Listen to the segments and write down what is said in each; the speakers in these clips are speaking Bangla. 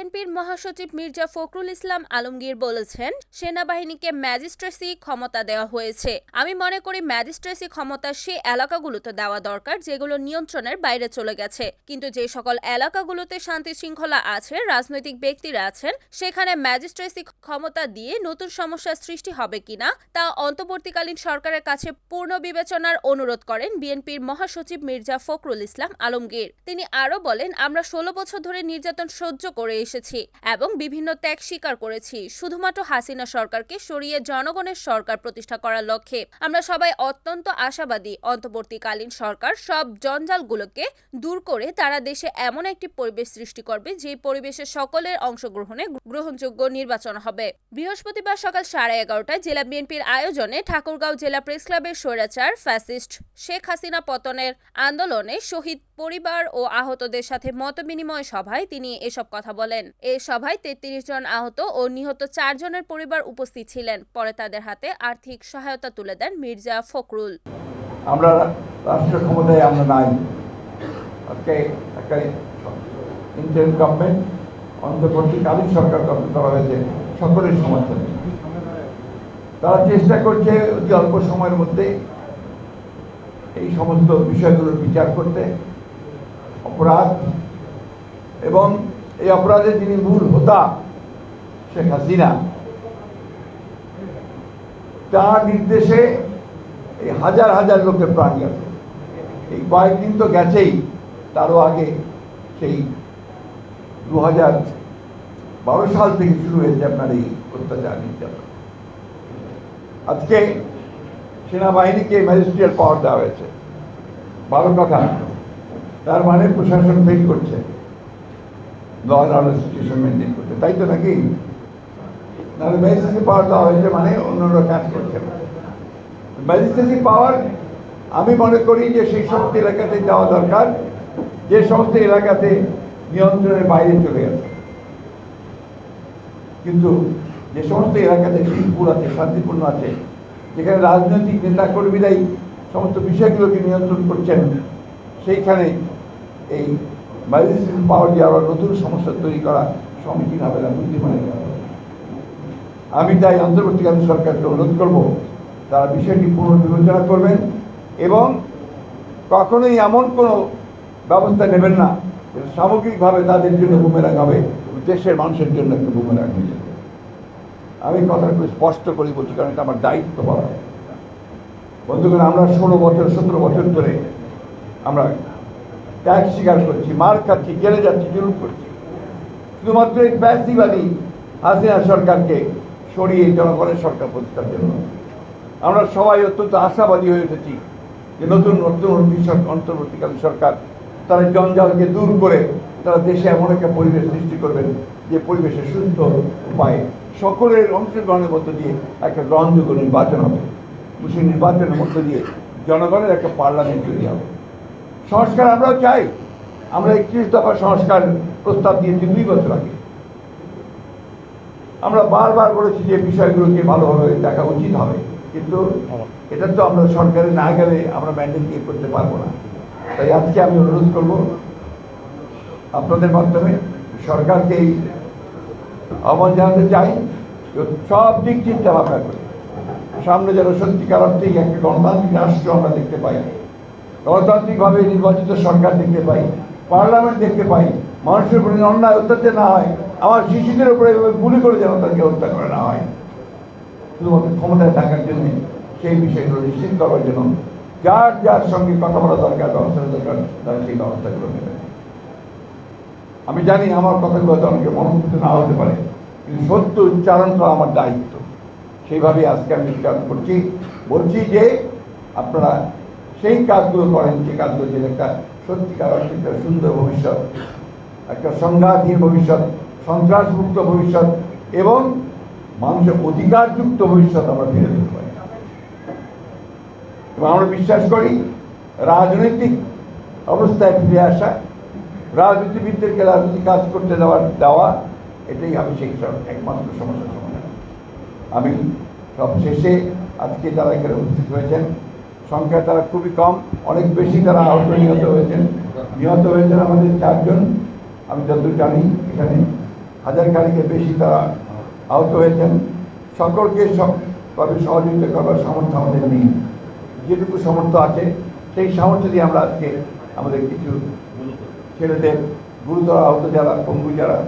বিএনপির মহাসচিব মির্জা ফখরুল ইসলাম আলমগীর বলেছেন, সেনাবাহিনীকে ম্যাজিস্ট্রেসি ক্ষমতা দেওয়া হয়েছে। আমি মনে করি ম্যাজিস্ট্রেসি ক্ষমতা সে এলাকাগুলোতে দেওয়া দরকার যেগুলো নিয়ন্ত্রণের বাইরে চলে গেছে। কিন্তু যে সকল এলাকাগুলোতে শান্তি শৃঙ্খলা আছে, রাজনৈতিক ব্যক্তিরা আছেন, সেখানে ম্যাজিস্ট্রেসি ক্ষমতা দিয়ে নতুন সমস্যার সৃষ্টি হবে কিনা, তা অন্তর্বর্তীকালীন সরকারের কাছে পূর্ণ বিবেচনার অনুরোধ করেন বিএনপির মহাসচিব মির্জা ফখরুল ইসলাম আলমগীর। তিনি আরও বলেন, আমরা ষোলো বছর ধরে নির্যাতন সহ্য করে এসেছি এবং বিভিন্ন ত্যাগ স্বীকার করেছি। শুধুমাত্র হাসিনা সরকারকে সরিয়ে জনগণের সরকার প্রতিষ্ঠা করার লক্ষ্যে। আমরা সবাই অত্যন্ত আশাবাদী অন্তর্বর্তীকালীন সরকার সব জঞ্জালগুলোকে দূর করে তারা দেশে এমন একটি পরিবেশ সৃষ্টি করবে যে পরিবেশে সকলের অংশগ্রহণে গ্রহণযোগ্য নির্বাচন হবে। বৃহস্পতিবার সকাল সাড়ে এগারোটায় জেলা বিএনপির আয়োজনে ঠাকুরগাঁও জেলা প্রেস ক্লাবের স্বৈরাচার ফ্যাসিস্ট শেখ হাসিনা পতনের আন্দোলনে শহীদ পরিবার ও আহতদের সাথে মতবিনিময় সভায় তিনি এসব কথা বলেন। এই সভায় তেত্রিশ জন আহত ও নিহত চারজনের পরিবার উপস্থিত ছিলেন। পরে তাদের হাতে আর্থিক সহায়তা তুলে দেন মির্জা ফখরুল। আমরা রাষ্ট্র ক্ষমতায় আমরা নাই। আজকে একটা গভর্নমেন্ট অন্তর্বর্তীকালীন সরকার গঠন করা হয়েছে, সকলের সমর্থনে। তারা চেষ্টা করছে অতি অল্প সময়ের মধ্যে এই সমস্ত বিষয়গুলোর বিচার করতে, অপরাধ এবং এই অপরাধের যিনি মূল হোতা, শেখ হাসিনা, তার নির্দেশে এই হাজার হাজার লোকের প্রাণ গেছে। এই কয়েকদিন তো গেছেই, তারও আগে সেই দু হাজার বারো সাল থেকে শুরু হয়েছে আপনার এই অত্যাচার নির্যাতন। আজকে সেনাবাহিনীকে ম্যাজিস্ট্রিয়াল পাওয়ার দেওয়া হয়েছে ভালো কথা তার মানে প্রশাসন ফেল করছে। ল অ্যান্ড অর্ডার সিচুয়েশন করছে তাই তো নাকি? নাহলে ম্যাজিস্ট্রেসি পাওয়ার দেওয়া হয়েছে মানে অন্যরা কাজ করছে না। ম্যাজিস্ট্রেসি পাওয়ার আমি মনে করি যে সেই সমস্ত এলাকাতে যাওয়া দরকার, যে সমস্ত এলাকাতে নিয়ন্ত্রণের বাইরে চলে গেছে। কিন্তু যে সমস্ত এলাকাতে শিল্পুর আছে, শান্তিপূর্ণ আছে, যেখানে রাজনৈতিক নেতা কর্মীরাই সমস্ত বিষয়গুলোকে নিয়ন্ত্রণ করছেন, সেইখানে এই ম্যাজিস্ট্রেট পাওয়ার দিয়ে আবার নতুন সমস্যা তৈরি করা সমীচীন হবে না বুদ্ধিমানের আমি তাই অন্তর্বর্তীকালীন সরকারকে অনুরোধ করব, তারা বিষয়টি পুনর্বিবেচনা করবেন এবং কখনোই এমন কোনো ব্যবস্থা নেবেন না সামগ্রিকভাবে তাদের জন্য বুমেরাং হবে, দেশের মানুষের জন্য একটু বুমেরাং হয়ে যাবে। আমি কথাটা খুব স্পষ্ট করি বলছি, কারণ এটা আমার দায়িত্ব বলা। বন্ধুগণ, আমরা ষোলো বছর, সতেরো বছর ধরে আমরা ত্যাগ স্বীকার করছি, মার খাচ্ছি, জেলে যাচ্ছি, জুলুম করছি। শুধুমাত্র এই ফ্যাসিবাদী হাসিনা সরকারকে সরিয়ে জনগণের সরকার প্রতিষ্ঠার জন্য। আমরা সবাই অত্যন্ত আশাবাদী হয়ে উঠেছি যে নতুন নতুন অন্তর্বর্তীকালীন সরকার, তারা জঞ্জালকে দূর করে তারা দেশে এমন একটা পরিবেশ সৃষ্টি করবেন যে পরিবেশে সুস্থ উপায়ে সকলের অংশগ্রহণের মধ্য দিয়ে একটা গ্রহণযোগ্য নির্বাচন হবে। সেই নির্বাচনের মধ্য দিয়ে জনগণের একটা পার্লামেন্ট তৈরি হবে। সংস্কার আমরাও চাই। আমরা একত্রিশ দফা সংস্কার প্রস্তাব দিয়েছি দুই বছর আগে। আমরা বারবার বলেছি যে বিষয়গুলোকে ভালোভাবে দেখা উচিত হবে। কিন্তু এটা তো আমরা সরকারে না গেলে আমরা ম্যান্ডেট দিয়ে করতে পারব না। তাই আজকে আমি অনুরোধ করব আপনাদের মাধ্যমে সরকারকে এই আহ্বান জানাতে চাই সব দিক চিন্তা ভাবনা করে। সামনে যেন সত্যিকার অর্থেই একটা গণতান্ত্রিক রাষ্ট্র আমরা দেখতে পাই। গণতান্ত্রিকভাবে নির্বাচিত সরকার দেখতে পাই, পার্লামেন্ট দেখতে পাই, মানুষের উপরে অন্যায় অত্যাচার না হয় আমার শিশুদের উপরে এভাবে গুলি করে যেন তাদেরকে হত্যা করে না হয়। শুধুমাত্র ক্ষমতায় থাকার জন্য সেই বিষয়গুলো নিশ্চিত করার জন্য যার যার সঙ্গে কথা বলা দরকার, ব্যবস্থা দরকার, তারা সেই ব্যবস্থাগুলো নেবেন আমি জানি আমার কথাগুলো হয়তো অনেকে মনোমুগ্ধ না হতে পারে, কিন্তু সত্য উচ্চারণ করা আমার দায়িত্ব। সেইভাবে আজকে আমি উচ্চারণ করছি। বলছি যে আপনারা সেই কাজগুলো করেন, যে কাজগুলো যে একটা সত্যিকার অর্থে একটা সুন্দর ভবিষ্যৎ, একটা সংঘাতহীন ভবিষ্যৎ, সন্ত্রাসমুক্ত ভবিষ্যৎ, এবং মানুষের অধিকারযুক্ত ভবিষ্যৎ আমরা ফিরে তুলতে পারি। এবং আমরা বিশ্বাস করি, রাজনৈতিক অবস্থায় ফিরে আসা রাজনীতিবিদদেরকে রাজনীতি কাজ করতে দেওয়ার দেওয়া, এটাই আমি সেই একমাত্র সমস্যার সমাধান। আমি সব শেষে আজকে যারা এখানে উপস্থিত হয়েছেন সংখ্যা তারা খুবই কম, অনেক বেশি তারা আহত, নিহত হয়েছেন। নিহত হয়েছেন আমাদের চারজন, আমি যতদূর জানি এখানে। হাজার খানিকের বেশি তারা আহত হয়েছেন। সকলকে সবভাবে সহযোগিতা করবার সামর্থ্য আমাদের নেই। যেটুকু সামর্থ্য আছে, সেই সামর্থ্য দিয়ে আমরা আজকে আমাদের কিছু ছেলেদের, গুরুতর আহত যারা, পঙ্গু যারা,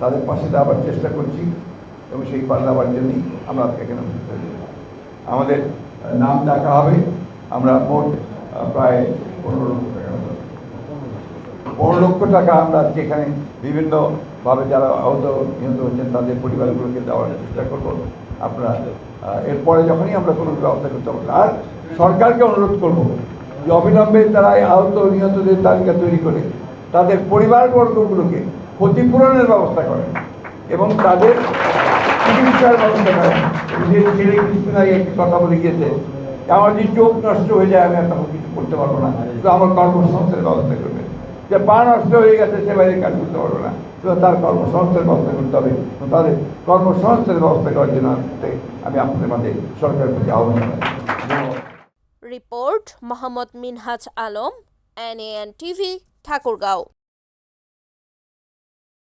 তাদের পাশে দাঁড়াবার চেষ্টা করছি এবং সেই পাশে দাঁড়াবার জন্যই আমরা আজকে এখানে আমাদের নাম ডাকা হবে। আমরা মোট প্রায় পনেরো পনেরো লক্ষ টাকা আমরা আজকে এখানে বিভিন্নভাবে যারা আহত, নিহত হচ্ছেন, তাদের পরিবারগুলোকে দেওয়ার চেষ্টা করব। আপনারা এরপরে যখনই আমরা কোনো ব্যবস্থা করতে পারব, আর সরকারকে অনুরোধ করব যে অবিলম্বে তারা আহত, নিহতদের তালিকা তৈরি করে তাদের পরিবারবর্গগুলোকে ক্ষতিপূরণের ব্যবস্থা করেন এবং তাদের চিকিৎসার ব্যবস্থা করেন। যে ছেলে আগে একটি কথা বলে গিয়েছে আমার যদি চোখ নষ্ট হয়ে যায়, আমি আর তখন কিছু করতে পারব না। তো আমার কর্মসংস্থানের ব্যবস্থা করবে যে পা নষ্ট হয়ে গেছে, সে বাইরে কাজ করতে পারবে না। তো তার কর্মসংস্থানের ব্যবস্থা করতে হবে। তাদের কর্মসংস্থানের ব্যবস্থা করার জন্য আমি আপনাদের মাঝে সরকারের প্রতি আহ্বান জানাই। Report, Mohammad Minhaj Alam, NAN TV, Thakurgaon.